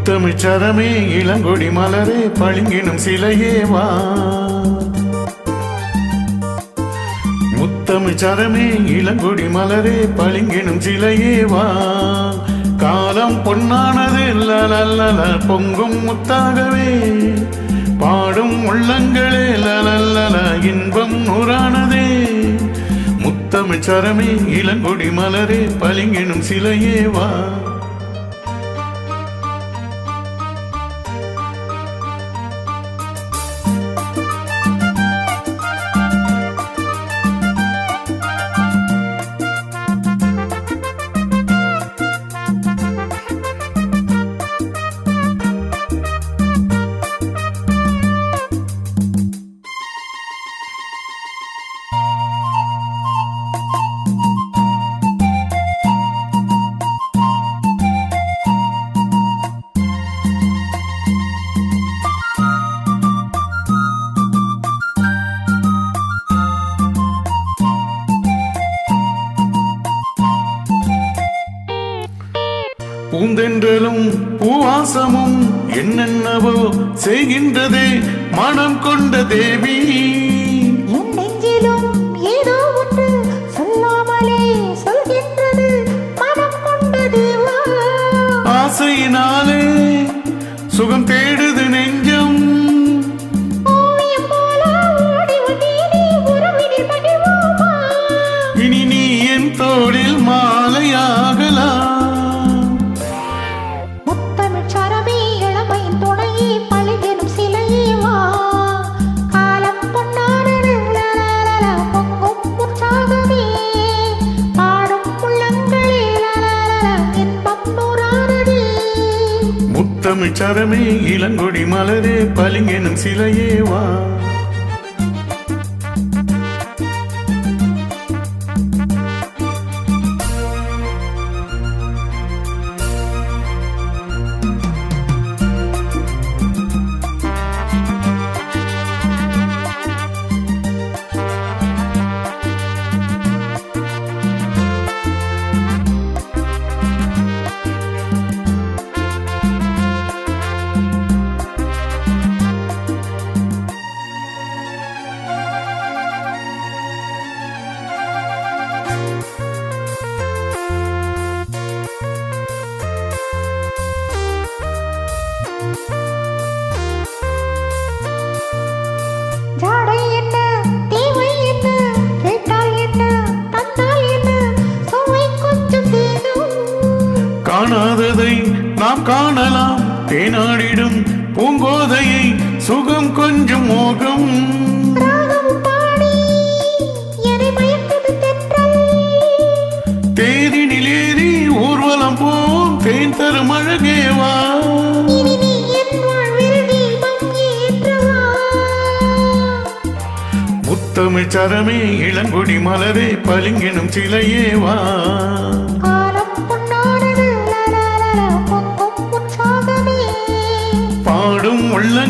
முத்தமிழ்ச்சரமே இளங்கொடி மலரே பளிங்கினும் சிலையே வா. முத்தமிழ்ச்சரமே இளங்கொடி மலரே பளிங்கினும் சிலையே வா. காலம் பொன்னானது லலல்லல பொங்கும் முத்தாகவே. பாடும் உள்ளங்களே லலல்லல இன்பம் நூறானதே. முத்தமிழ்ச்சரமே இளங்கொடி மலரே பளிங்கினும் சிலையே வா. பூந்தென்றலும் பூவாசமும் என்னென்னவோ செய்கின்றதே மனம் கொண்ட தேவி. ஆசையினாலே சுகம் தேடுது நெஞ்சம் தமிழ்ச்சரமே இளங்கொடி மலரே பளிங்கெனும் சிலையே வா. காணாததை நாம் காணலாம். தேனாடிடும் பூங்கோதையை சுகம் கொஞ்சம் மோகம். தேரினிலேறி ஊர்வலம் போம் தேன் தரும் அழகேவா ஏற்றவா? முத்தமிழ்ச்சரமே இளங்குடி மலரே பளிங்கெனும் சிலையேவா